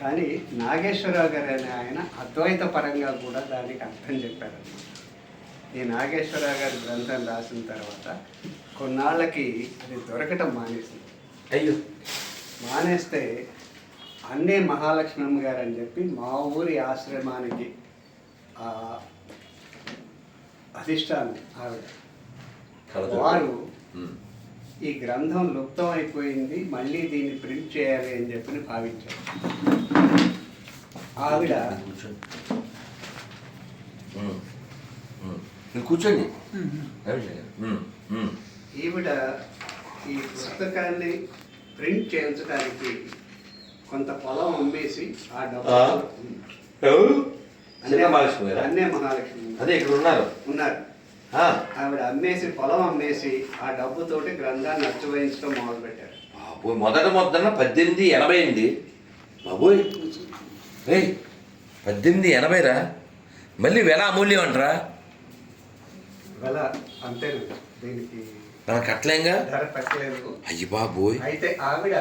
కానీ నాగేశ్వరరావు గారు అనే ఆయన అద్వైత పరంగా కూడా దానికి అర్థం చెప్పారన్నమాట ఈ నాగేశ్వరరావు గారి గ్రంథం రాసిన తర్వాత కొన్నాళ్ళకి అది దొరకటం మానేసింది. అయ్యో! మానేస్తే అన్నే మహాలక్ష్మమ్మ గారు అని చెప్పి మా ఊరి ఆశ్రమానికి ఆ, అధిష్టానం ఆవిడ. వారు ఈ గ్రంథం లుప్తం అయిపోయింది మళ్ళీ దీన్ని ప్రింట్ చేయాలి అని చెప్పి భావించారు. ఆవిడ కూర్చోండి. ఈవిడ ఈ పుస్తకాన్ని ప్రింట్ చేయించడానికి కొంత పొలం అమ్మేసి ఆ డబ్బు చిన్న మహాలక్ష్మి? అన్నే మహాలక్ష్మి అదే ఇక్కడ ఉన్నారు. ఉన్నారు. ఆవిడ అమ్మేసి పొలం అమ్మేసి ఆ డబ్బుతోటి గ్రంథాన్ని అచ్చవేయించడం మొదలుపెట్టారు. బాబోయ్ మొదట మొదన పద్దెనిమిది ఎనభై అండి బాబోయ్. ఏయ్ పద్దెనిమిది ఎనభైరా? మళ్ళీ వెల అమూల్యం అంటారా. వెల అంతే దీనికి మనం కట్టలేంగా? అయ్యి బాబోయ్. అయితే ఆవిడ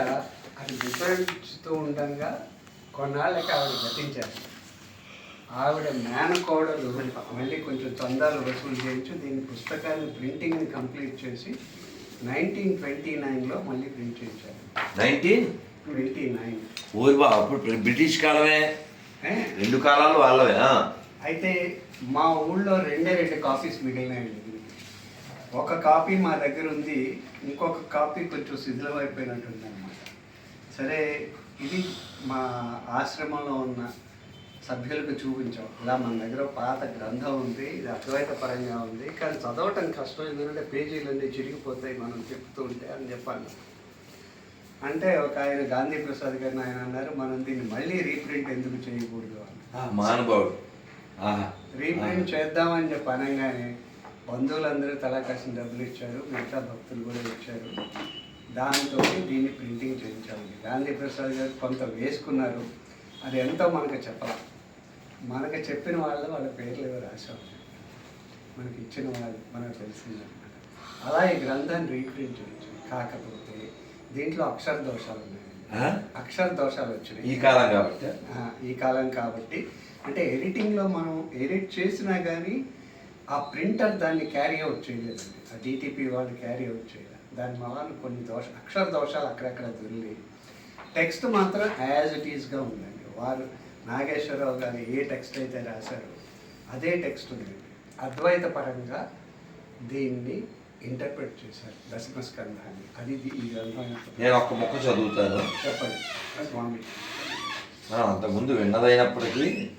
అది వివరించుతూ ఉండగా కొన్నాళ్ళకి ఆవిడ గతించారు. ఆవిడ మేనకోడలు మళ్ళీ కొంచెం చందాలు వసూలు చేయించి దీని పుస్తకాన్ని ప్రింటింగ్ని కంప్లీట్ చేసి నైన్టీన్ ట్వంటీ నైన్లో మళ్ళీ ప్రింట్ చేయించారు. నైన్టీన్? ట్వంటీ నైన్ ఊరి బా అప్పుడు బ్రిటిష్ కాలమే. రెండు కాలాలు వాళ్ళవే. అయితే మా ఊళ్ళో రెండే రెండు కాపీస్ మిగిలినాయండి. ఒక కాపీ మా దగ్గర ఉంది ఇంకొక కాపీ కొంచెం శిథిలం అయిపోయినట్టుంది అనమాట సరే ఇది మా ఆశ్రమంలో ఉన్న సభ్యులకు చూపించాం. ఇలా మన దగ్గర పాత గ్రంథం ఉంది ఇది అద్వైత పరంగా ఉంది కానీ చదవటం కష్టం ఎందుకంటే పేజీలన్నీ చిరిగిపోతాయి మనం చెప్తూ ఉంటే అని చెప్పాను. అంటే ఒక ఆయన గాంధీ ప్రసాద్ గారిని ఆయన అన్నారు మనం దీన్ని మళ్ళీ రీప్రింట్ ఎందుకు చేయకూడదు అని. మహానుభావుడు రీప్రింట్ చేద్దామని చెప్పి అనగానే బంధువులందరూ తలా కాసిన డబ్బులు ఇచ్చారు మిగతా భక్తులు కూడా ఇచ్చారు. దాంతో దీన్ని ప్రింటింగ్ చేయించామండి. గాంధీ ప్రసాద్ గారు కొంత వేసుకున్నారు. అది ఎంతో మనకు చెప్పాలి. మనకు చెప్పిన వాళ్ళు వాళ్ళ పేర్లు ఏవో రాశాం. మనకి ఇచ్చిన వాళ్ళు మనకు తెలిసిందన్నమాట అలా ఈ గ్రంథాన్ని రీప్రింట్ చేయించాం. కాకపోతే దీంట్లో అక్షర దోషాలు ఉన్నాయి? అక్షర దోషాలు వచ్చినాయి. ఈ కాలం కాబట్టి? ఈ కాలం కాబట్టి. అంటే ఎడిటింగ్లో మనం ఎడిట్ చేసినా కానీ ఆ ప్రింటర్ దాన్ని క్యారీ అవుట్ చేయలేదండి. ఆ డిటిపి వాళ్ళు క్యారీ అవుట్ చేయలేదు దాని వలన కొన్ని దోష అక్షర దోషాలు అక్కడక్కడ దొరికి టెక్స్ట్ మాత్రం యాజ్ ఇట్ ఈస్గా ఉందండి. వారు నాగేశ్వరరావు గారు ఏ టెక్స్ట్ అయితే రాశారో అదే టెక్స్ట్ ఉందండి. అద్వైత పరంగా దీన్ని ఇంటర్ప్రిట్ చేశారు. దశమస్కంధాన్ని అది ఈ గ్రంథం నేను ఒక్క ముక్క చదువుతాను. చెప్పండి. స్వామి మనం అంతకుముందు విన్నదైనప్పటికీ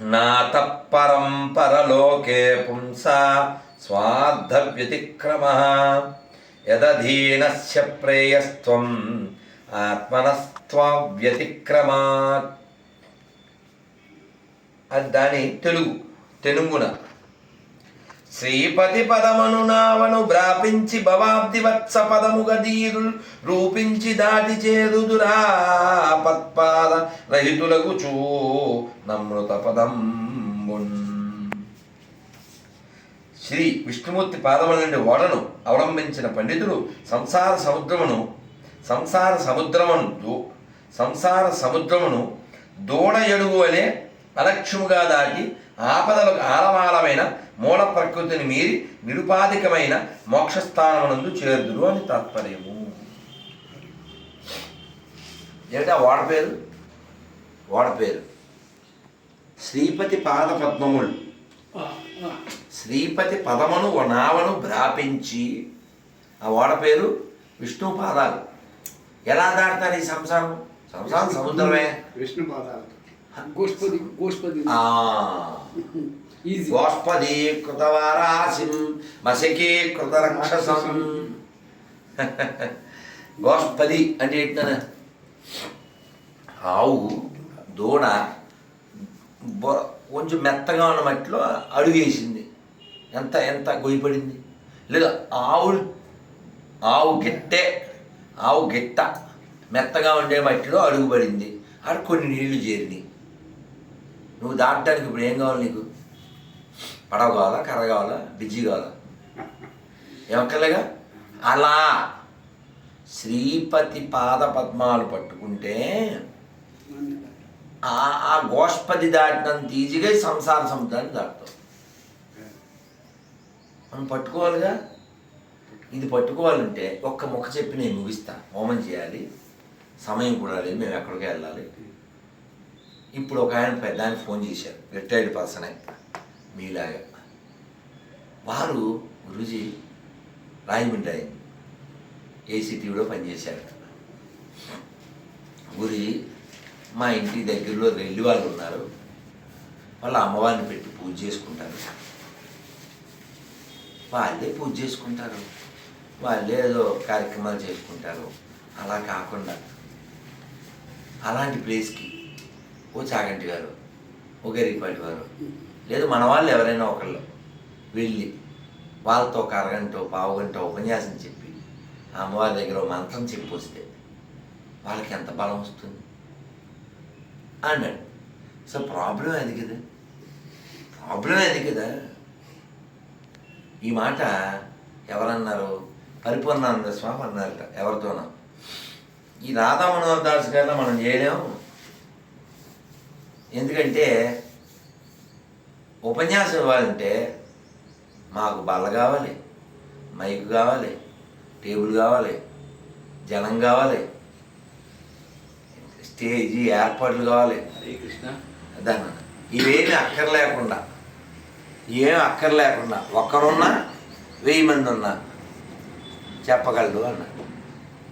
నాత పుంసా స్వార్థ వ్యతిక్రమ యదధీనస్య ప్రేయస్త్వం ఆత్మనస్త్వ వ్యతిక్రమాత్ అది దాని తెలుగు తెలుగున. శ్రీపతి పదమను నావను భ్రాపించి భవాబ్ది వత్స పదము గదీరుల్ రూపించి దాటి చేరుదురా పత్పాద రహితులకు చూ నమృత పదం శ్రీ విష్ణుమూర్తి పాదముల నుండి ఓడను అవలంబించిన పండితుడు సంసార సముద్రమును సంసార సముద్రమును దో- సంసార సముద్రమును దూడ ఎడుగు వలె అలక్ష్యముగా దాటి ఆపదలకు ఆలవాలమైన మూల ప్రకృతిని మీరి నిరుపాధికమైన మోక్షస్థానమునందు చేరుదురు అని తాత్పర్యము. ఏమిటా వాడ పేరు? వాడ పేరు. శ్రీపతి పాద పద్మములు. శ్రీపతి పదమును నావను భ్రాపించి ఆ ఓడ పేరు? విష్ణు పాదాలు ఎలా దాటుతారు ఈ సంసారం? సంసారం సముద్రమే. విష్ణు పాదాలు గోష్పది గోష్పది. గోష్పదీ కృతవారాసిం మసకీ కృత రక్షసం గోష్పది అంటే ఏంటనే ఆవు దూడ బొ- కొంచెం మెత్తగా ఉన్న మట్టిలో అడుగేసింది ఎంత ఎంత గొయ్యపడింది లేదా ఆవు ఆవు గిట్టే ఆవు గిట్ట. మెత్తగా ఉండే మట్టిలో అడుగుపడింది ఆడ కొన్ని నీళ్ళు చేరినాయి. నువ్వు దాటడానికి ఇప్పుడు ఏం కావాలి నీకు? పడవ కావాలా కర్ర కావాలా బిజ్జి కావాలా? ఏమక్కర్లేగా? అలా. శ్రీపతి పాద పద్మాలు పట్టుకుంటే ఆ ఆ దాటినంత ఈజీగా సంసార సముద్రాన్ని దాటుతాం మనం పట్టుకోవాలిగా? ఇది పట్టుకోవాలంటే ఒక్క ముఖ చెప్పి నేను ముగిస్తా. హోమం చేయాలి. సమయం కూడా లేదు మేము ఎక్కడికి వెళ్ళాలి. ఇప్పుడు ఒక ఆయన పెద్ద ఆయన ఫోన్ చేశారు రిటైర్డ్ పర్సన్ ఆయన. మీలాగా. వారు గురుజీ రాయమండ్రి ఆయన ఏసీటీవీలో పనిచేశారు. గురూజీ మా ఇంటి దగ్గరలో రెండు వాళ్ళు ఉన్నారు. వాళ్ళ అమ్మవారిని పెట్టి పూజ చేసుకుంటారు. వాళ్ళే పూజ చేసుకుంటారు. వాళ్ళే ఏదో కార్యక్రమాలు చేసుకుంటారు. అలా కాకుండా అలాంటి ప్లేస్కి ఓ చాగంటి గారు ఓ గరిపాటి వారు లేదు మన వాళ్ళు ఎవరైనా ఒకళ్ళు వెళ్ళి వాళ్ళతో ఒక అరగంట పావు గంట ఉపన్యాసం చెప్పి ఆ అమ్మవారి దగ్గర మంత్రం చెప్పి వస్తే వాళ్ళకి ఎంత బలం వస్తుంది? అన్నాడు. సో ప్రాబ్లం అది కదా. ప్రాబ్లం అది కదా. ఈ మాట ఎవరన్నారు? పరిపూర్ణానంద స్వామి అన్నారట ఎవరితోనో. ఈ రాధా మనోహర్ దాస్ గారిలో మనం చేయలేము. ఎందుకంటే ఉపన్యాసం ఇవ్వాలంటే మాకు బల్ల కావాలి మైక్ కావాలి టేబుల్ కావాలి జనం కావాలి స్టేజీ ఏర్పాట్లు కావాలి. హరే కృష్ణ. దాన్ని ఇవేమి అక్కర్లేకుండా ఏం అక్కర్లేకుండా ఒక్కరున్నా వెయ్యి మంది ఉన్నా చెప్పగలడు అన్నాడు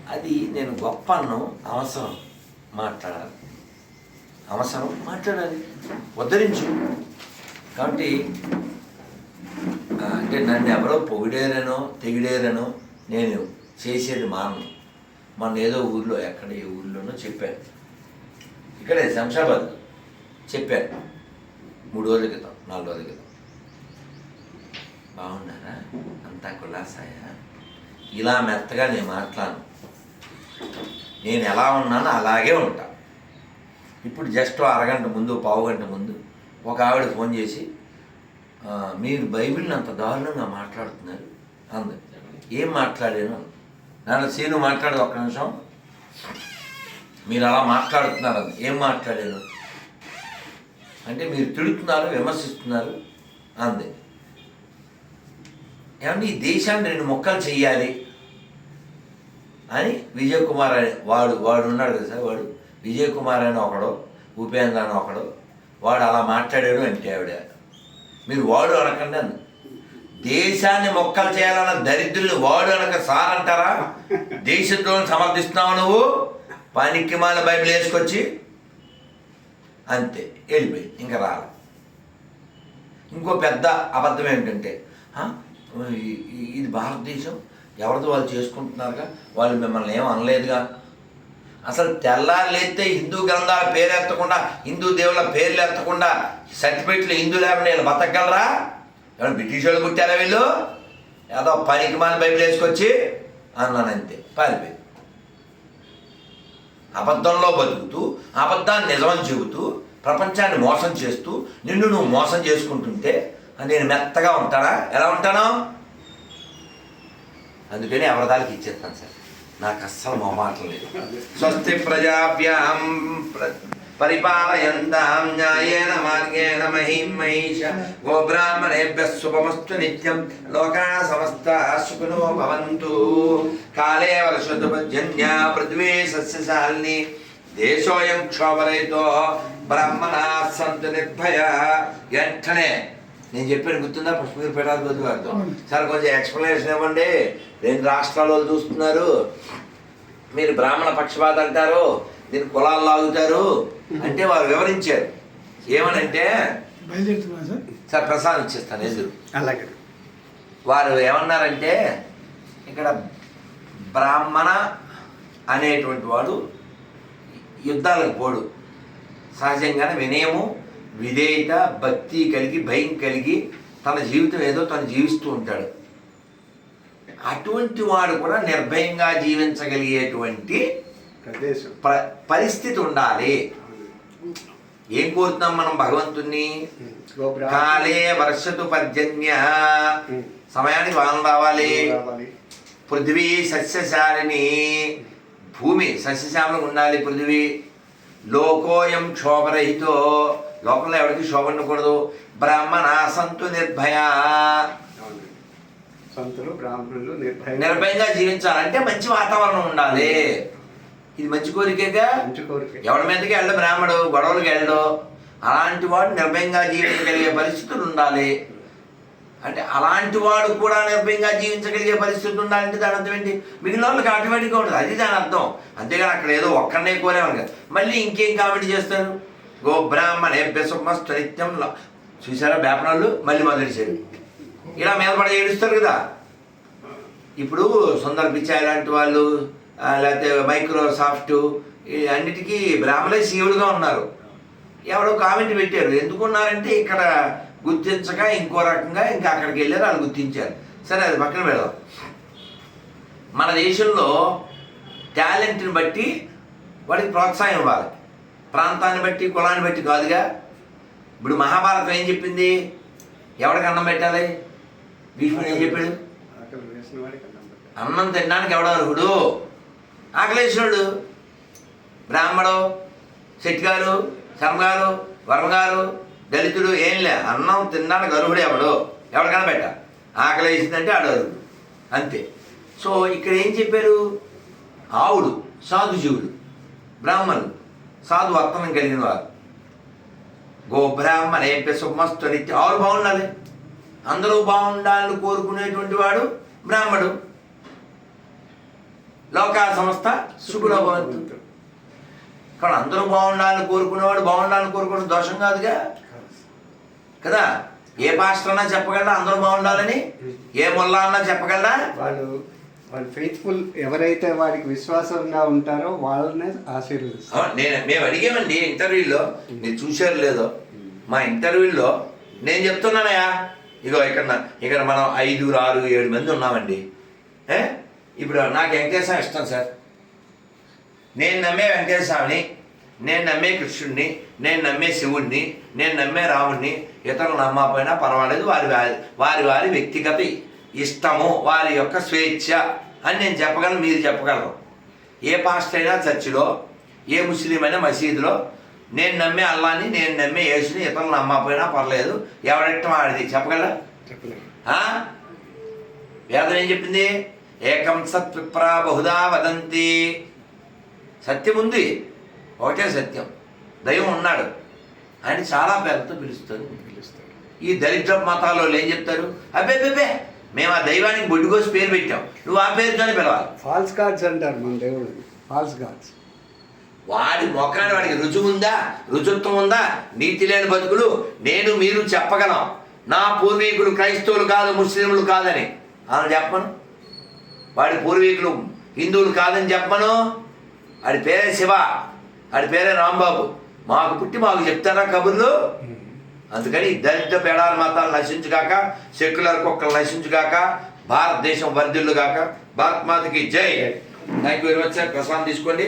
అది నేను గొప్ప అన్నం అవసరం. మాట్లాడాలి. అవసరం మాట్లాడాలి. ఉద్ధరించు. కాబట్టి అంటే నన్ను ఎవరో పొగిడేరనో తెగిడేరనో నేను చేసేది మానను. మన ఏదో ఊర్లో ఎక్కడ ఏ ఊర్లోనో చెప్పాను. ఇక్కడే శంషాబాద్ చెప్పాను. మూడు రోజుల క్రితం నాలుగు రోజుల క్రితం. బాగున్నారా? అంతా కులాసాయా? ఇలా మెత్తగా నేను మాట్లాడను. నేను ఎలా ఉన్నానో అలాగే ఉంటా. ఇప్పుడు జస్ట్ అరగంట ముందు పావు గంట ముందు ఒక ఆవిడ ఫోన్ చేసి మీరు బైబిల్ని అంత దారుణంగా మాట్లాడుతున్నారు? అంది. ఏం మాట్లాడాను? నాన్న సీను మాట్లాడదు ఒక్క నిమిషం. మీరు అలా మాట్లాడుతున్నారు అంది. ఏం మాట్లాడాను? అంటే మీరు తిడుతున్నారు విమర్శిస్తున్నారు? అంది. ఏమంటే ఈ దేశాన్ని రెండు మొక్కలు చెయ్యాలి. అని విజయ్ కుమార్ అనే వాడు వాడు ఉన్నాడు కదా సార్ వాడు విజయ్ కుమార్ అని ఒకడు ఉపేంద్ర అని ఒకడు వాడు అలా మాట్లాడాడు అంటే ఆవిడ. మీరు వాడు అనకండి అని దేశాన్ని మొక్కలు చేయాలన్న దరిద్రులు వాడు అనక సార్ అంటారా? దేశద్రోహం సమర్థిస్తున్నావు నువ్వు? పనికి మాల బైబిల్ వేసుకొచ్చి అంతే వెళ్ళిపోయి ఇంకా రాలే. ఇంకో పెద్ద అబద్ధం ఏంటంటే ఇది భారతదేశం? ఎవరితో వాళ్ళు చేసుకుంటున్నారుగా? వాళ్ళు మిమ్మల్ని ఏం అనలేదుగా? అసలు తెల్లారులేస్తే హిందూ గ్రంథాల పేరు ఎత్తకుండా హిందూ దేవుళ్ళ పేర్లు ఎత్తకుండా సర్టిఫికెట్లు హిందూ లేకుండా వీళ్ళు బతకగలరా? ఏమన్నా బ్రిటిష్ వాళ్ళు పుట్టారా వీళ్ళు? ఏదో పనికి మాని బైబిల్ వేసుకొచ్చి అన్నాను అంతే పారిపోయి అబద్ధంలో బతుకుతూ అబద్ధాన్ని నిజమని చెబుతూ ప్రపంచాన్ని మోసం చేస్తూ నిన్ను నువ్వు మోసం చేసుకుంటుంటే నేను మెత్తగా ఉంటానా? ఎలా ఉంటాను? అందుకని అవరదాలకి ఇచ్చేస్తాను సార్. నాకు అస్సలు మొహమాటం లేదు. స్వస్తి ప్రజాభ్యాం పరిపాలయంతాం న్యాయేన మార్గేణ మహిం మహిష గోబ్రాహ్మణేభ్య శుభమస్తు నిత్యం లోకా సమస్త సుఖినో భవంతు. కాలే వర్షతుపజన్య పృథ్వీ సస్యశాలిని దేశోయం క్షోభరహితో బ్రహ్మణా సంతు నిర్భయ. వెంటనే నేను చెప్పాను గుర్తుందా? పుష్పగిరి పీఠాధిపతి గారితో సార్ కొంచెం ఎక్స్ప్లెనేషన్ ఇవ్వండి. రెండు రాష్ట్రాల వాళ్ళు చూస్తున్నారు. మీరు బ్రాహ్మణ పక్షపాత అంటారు. దీన్ని కులాలు లాగుతారు. అంటే వారు వివరించారు. ఏమనంటే సార్? ప్రసాదం ఇచ్చేస్తాను ఎదురు అలాగే. వారు ఏమన్నారంటే ఇక్కడ బ్రాహ్మణ అనేటువంటి వాడు యుద్ధాలకు పోడు. సహజంగానే వినయము విధేయత భక్తి కలిగి భయం కలిగి తన జీవితం ఏదో తను జీవిస్తూ ఉంటాడు. అటువంటి వాడు కూడా నిర్భయంగా జీవించగలిగేటువంటి ప్ర పరిస్థితి ఉండాలి. ఏం కోరుతున్నాం మనం భగవంతుణ్ణి? కాలే వర్షతు పర్జన్య. సమయానికి వాన రావాలి. పృథ్వీ సస్యశాలిని. భూమి సస్యశ్యామలం ఉండాలి పృథ్వీ. లోకోయం క్షోభరహితో. లోకంలో ఎవరికి శోభ ఉండకూడదు బ్రాహ్మణ సంతు నిర్భయ. సంతులు బ్రాహ్మణులు నిర్భయ. నిర్భయంగా జీవించాలంటే మంచి వాతావరణం ఉండాలి. ఇది మంచి కోరికగా? మంచి కోరిక. ఎవరి మీదకి వెళ్ళడు బ్రాహ్మడు గొడవలకు వెళ్ళడు. అలాంటి వాడు నిర్భయంగా జీవించగలిగే పరిస్థితులు ఉండాలి. అంటే అలాంటి వాడు కూడా నిర్భయంగా జీవించగలిగే పరిస్థితి ఉండాలంటే దాని అర్థం ఏంటి? మిగిలిన వాళ్ళకి ఆటోమేటిక్గా ఉంటుంది. అది దాని అర్థం. అంతేగాని అక్కడ ఏదో ఒక్కడనే కోరేమని కాదు. మళ్ళీ ఇంకేం కామెంట్ చేస్తారు? గో బ్రాహ్మణే బెసమస్తు నిత్యం చూసారా బేపనాళ్ళు మళ్ళీ మొదలెడిచారు ఇలా మీదపడ ఏడుస్తారు కదా. ఇప్పుడు సుందర్ పిచాయ్ లాంటి వాళ్ళు లేకపోతే మైక్రోసాఫ్ట్ అన్నిటికీ బ్రాహ్మణే శివుడుగా ఉన్నారు. ఎవడో కామెంట్ పెట్టారు. ఎందుకున్నారంటే ఇక్కడ గుర్తించక ఇంకో రకంగా ఇంకా అక్కడికి వెళ్ళారు వాళ్ళు గుర్తించారు. సరే అది పక్కన పెడదాం. మన దేశంలో టాలెంట్ని బట్టి వాడికి ప్రోత్సాహం ఇవ్వాలి. ప్రాంతాన్ని బట్టి కులాన్ని బట్టి కాదుగా. ఇప్పుడు మహాభారతం ఏం చెప్పింది? ఎవడికి అన్నం పెట్టాలి? భీష్ముడు ఏం చెప్పాడు? అన్నం తినడానికి ఎవడు అర్హుడు? ఆకలేసినోడు బ్రాహ్మడు శెట్టిగారు శర్మగారు వర్మగారు దళితుడు ఏం లే అన్నం తినడానికి అర్హుడు ఎవడు? ఎవడికన్నా పెట్ట. ఆకలి వేసిందంటే ఆడు అంతే. సో ఇక్కడ ఏం చెప్పారు? ఆవుడు సాధుజీవుడు బ్రాహ్మణులు సాధు వర్తనం కలిగిన వారు గో బ్రాహ్మణ సుమస్తు నిత్య ఆరు బాగుండాలి అందరూ బాగుండాలని కోరుకునేటువంటి వాడు బ్రాహ్మడు లోకా సంస్థ సుఖులో భవంతు కానీ అందరూ బాగుండాలని కోరుకునేవాడు బాగుండాలని కోరుకోవడం దోషం కాదుగా కదా ఏ పాస్టర్ అన్నా చెప్పగలరా అందరూ బాగుండాలని ఏ మొల్లా అన్నా చెప్పగలరా వాళ్ళు వాళ్ళు ఫెయిత్ఫుల్ ఎవరైతే వాడికి విశ్వాసంగా ఉంటారో వాళ్ళనే ఆశీర్వదిస్తారు. నేను మేము అడిగామండి ఇంటర్వ్యూలో మీరు చూశారు లేదో? మా ఇంటర్వ్యూలో నేను చెప్తున్నానయ్యా. ఇగో ఇక్కడ ఇక్కడ మనం ఐదుగురు ఆరు ఏడు మంది ఉన్నామండి. ఏ? ఇప్పుడు నాకు వెంకటేశ్వర ఇష్టం సార్. నేను నమ్మే వెంకటేశ్వరని నేను నమ్మే కృష్ణుడిని నేను నమ్మే శివుణ్ణి నేను నమ్మే రాముణ్ణి ఇతరులు నమ్మకపోయినా పర్వాలేదు వారి వారి వారి వారి వ్యక్తిగత. ఇష్టము వారి యొక్క స్వేచ్ఛ అని నేను చెప్పగలను మీరు చెప్పగలరు. ఏ పాస్టర్ అయినా చర్చిలో ఏ ముస్లిం అయినా మసీదులో నేను నమ్మే అల్లాని నేను నమ్మే యేసుని ఇతరులు నమ్మకపోయినా పర్లేదు. ఎవరెట్టం ఆడిది చెప్పగలరా? వేదం ఏం చెప్పింది? ఏకం సత్ విప్రా బహుదా వదంతి. సత్యం ఉంది. ఒకటే సత్యం. దైవం ఉన్నాడు. ఆయన చాలా పేర్లతో పిలుస్తారు ఈ దరిద్ర మతాల్లో వాళ్ళు ఏం చెప్తారు? అబ్బే అబ్బే. మేము ఆ దైవానికి బొడ్డుకోసి పేరు పెట్టాం. నువ్వు ఆ పేరుతోనే పిలవాలి. ఫాల్స్ గాడ్స్ అంటారు మన దేవుడు. ఫాల్స్ గాడ్స్ వాడి మొఖాన్ని వాడికి రుజువు ఉందా రుజుత్వం ఉందా? నీతి లేని బతుకులు. నేను మీరు చెప్పగలం. నా పూర్వీకులు క్రైస్తవులు కాదు ముస్లింలు కాదని. అని చెప్పను. వాడి పూర్వీకులు హిందువులు కాదని చెప్పను. వాడి పేరే శివ. వాడి పేరే రాంబాబు. మాకు పుట్టి మాకు చెప్తారా కబుర్లు? అందుకని దళిత పేడాల మతాలు నశించుగాక సెక్యులర్ కుక్కలు నశించుగాక భారతదేశం వర్ధిల్లుగాక. భారత్ మాతకి జై. Thank you very much sir ప్రసాదం తీసుకోండి.